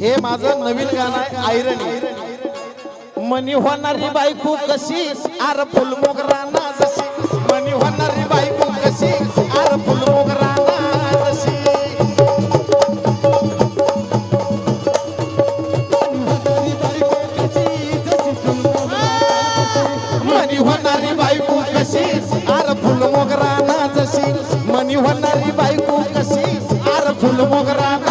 हे माझं नवीन गाणं आहे आयरणी. मनी होणारी बायको कशी? आर फुल मोगराना जशी. मनी होणारी बायको कशी? आर फुलमोगरा मोगराना जशी. मनी होणारी बायको कशी? आर फुल मोगराना जशी. मनी होणारी बायको कशी? आर फुलमोगरा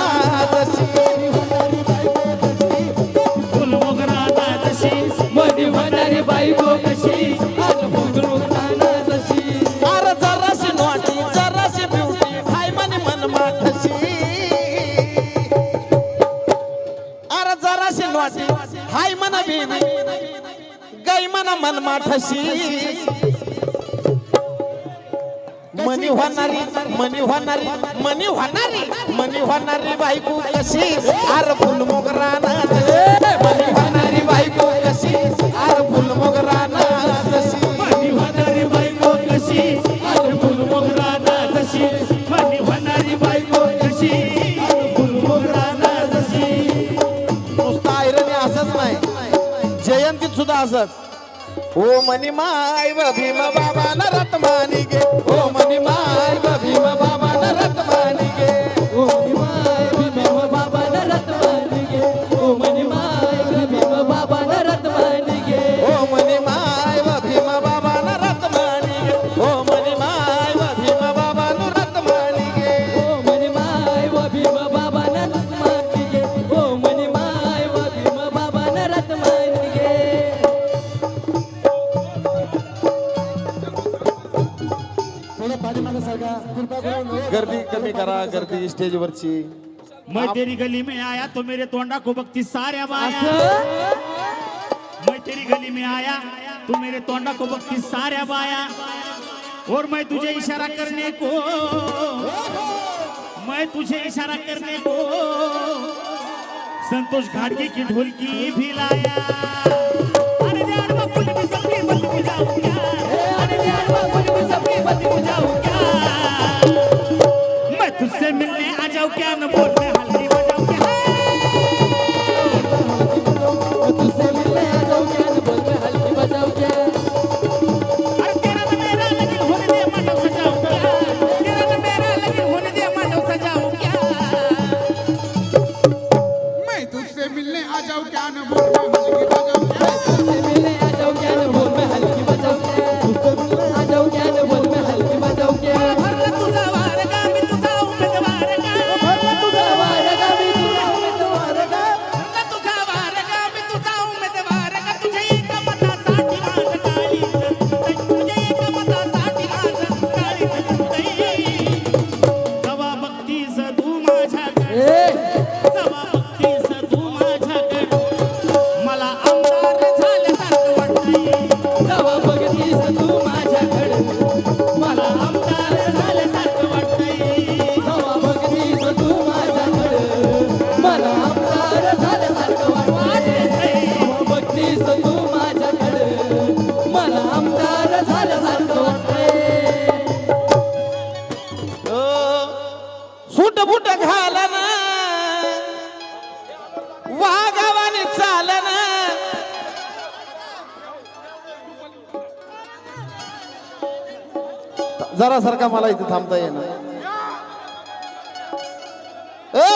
मन मन माठशी. मनी होणारी मनी होणारी मनी होणारी मनी होणारी बायको कशी? अरे फुल मोगराना. मनी होणारी बायको कशी? अरे फुल मोगराना जशी. मधी होणारी बायको कशी? आणि फुलमोगराना जशी. मधी होणारी बायको कशी? आणि फुलमोगराना जशी. नुसतं आयरणी असंच नाही. जयंतीत सुद्धा असंच. ओ मनी माय भीम बाबा न रत्मानी गे ओ मनी माय भीम बाबा गर्दी कमी करा गर्दी स्टेजवरची. मैं तेरी गली में आया तो मेरे तोंडा को बघती साऱ्या बाया मैं तेरी गली में आया तो मेरे तोंडा को बघती साऱ्या बाया और मैं तुझे इशारा करने को मैं तुझे इशारा करने को संतोष घाटगे की ढोलकी भी लाया। मला आमदार झाल्यासारखं वाटतंय. हो. सूट बूट घालन वागावाने जरा सारखा मला इथे थांबता येणार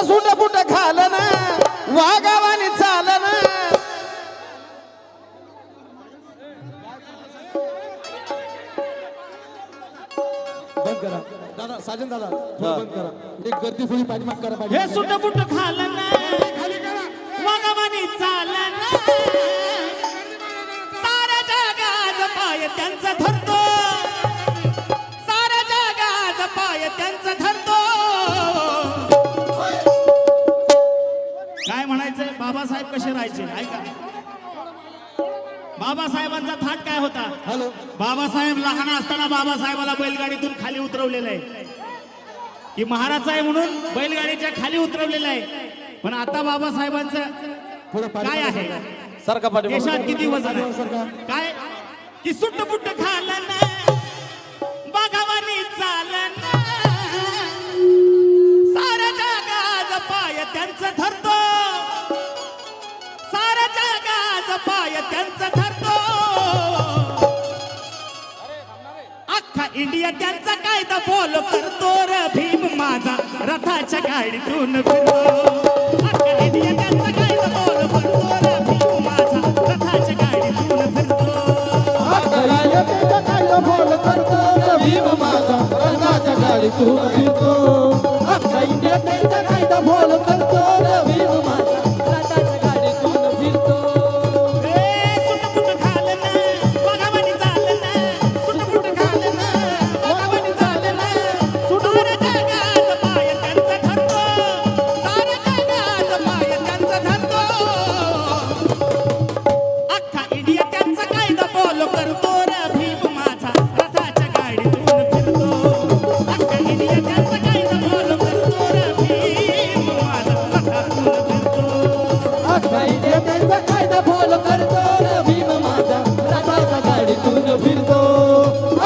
सुट सूट खाल ना वागावाने करा. दादा साजन दादा थोडं बंद करा. एक गर्दी थोडी पाठीमाग करा हे पाठीमाग. सुट बुट घालन वागावानी चालन साऱ्या जगाच पाय त्यांचा धरतो. साऱ्या जगाच पाय त्यांचा धरतो. काय म्हणायचंय? बाबासाहेब कसे राहायचे? ऐका. बाबासाहेबांचा थाट काय होता? हॅलो. बाबासाहेब लहान असताना बाबासाहेबाला बैलगाडीतून खाली उतरवलेलं आहे. की महाराज आहे म्हणून बैलगाडीच्या खाली उतरवलेलं आहे. पण आता बाबासाहेबांचं काय आहे. देशात किती वजन आहे? काय? की सुट्ट बुट्ट घालन त्यांचा कायदा फॉलो करतो र भीम माझा. रथाच्या गाडीतून त्यांचा कायदा फॉलो करतो र भीम माझा. रथाच्या गाडीतून फिरतो. फॉलो करतो भीम माझा. गाडीतून फिरतो. अख्खा त्यांचा कायदा फॉलो करतो. भीम माझा रंगाच्या गाडीतून फिरतो.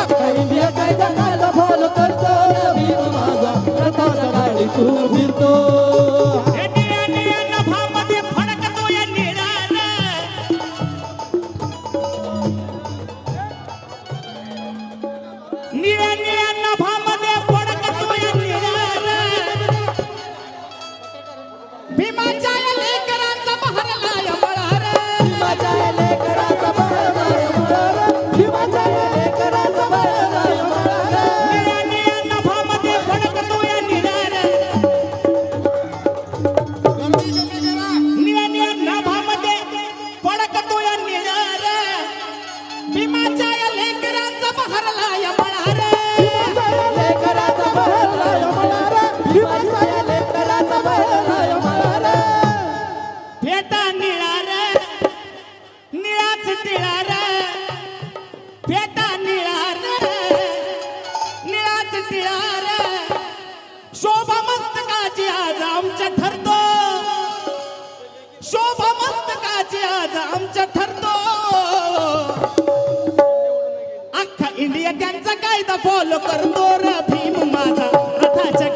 अख्खा इंडिया कायदा कायदा फॉलो करतो. भीम माझा रथाच्या गाडीतून फिरतो. निळ्या निळ्या नभामध्ये फडकतो या निळ्या भीमाच्या फॉलो करतो र भीम माझा. रथाच्या